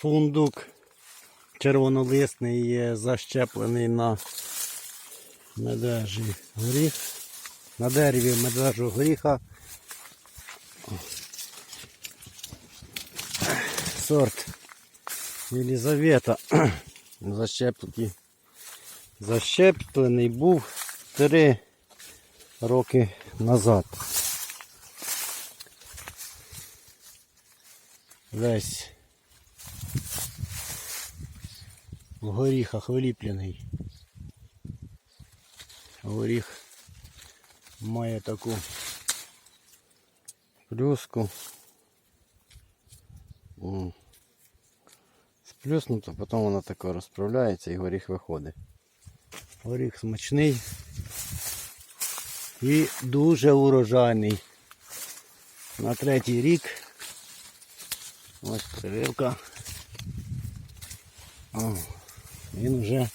Фундук червонолисний є защеплений на медвежий горіх. На дереві медвежого горіха. Сорт Єлізавета. Защеплений. Защеплений був 3 роки назад. Весь в горіхах виліплений. Горіх має таку плюску. Сплюснуто, потім вона тако розправляється і горіх виходить. Горіх смачний і дуже урожайний. На третій рік. Ось прививка. О, він вже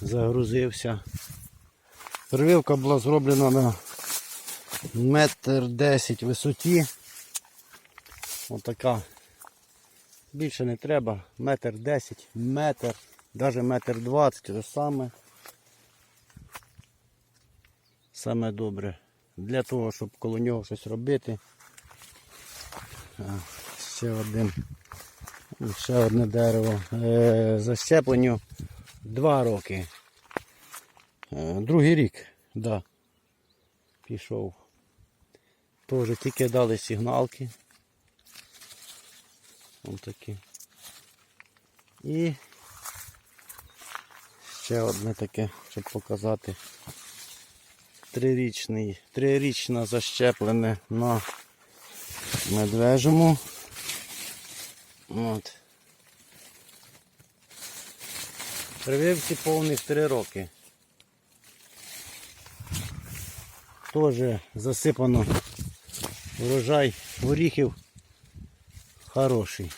загрузився. Прививка була зроблена на метр десять висоті. Отака. Більше не треба. Метр десять, метр, навіть метр двадцять, це саме. Саме добре. Для того, щоб коло нього щось робити. Ще один. Ще одне дерево. Е, защепленню два роки. Е, другий рік, да. Пішов. Теж тільки дали сигналки. Ось такі. І ще одне таке, щоб показати. Трирічний, трирічно защеплене на медвежому. От. Прививці повних 3 роки. Теж засипано урожай горіхів хороший.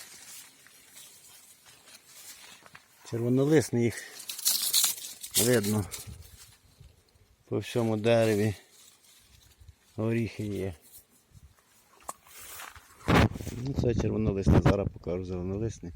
Червонолисний їх видно по всьому дереві горіхи є. Ну, це червонолисний, зараз покажу зеленолисний.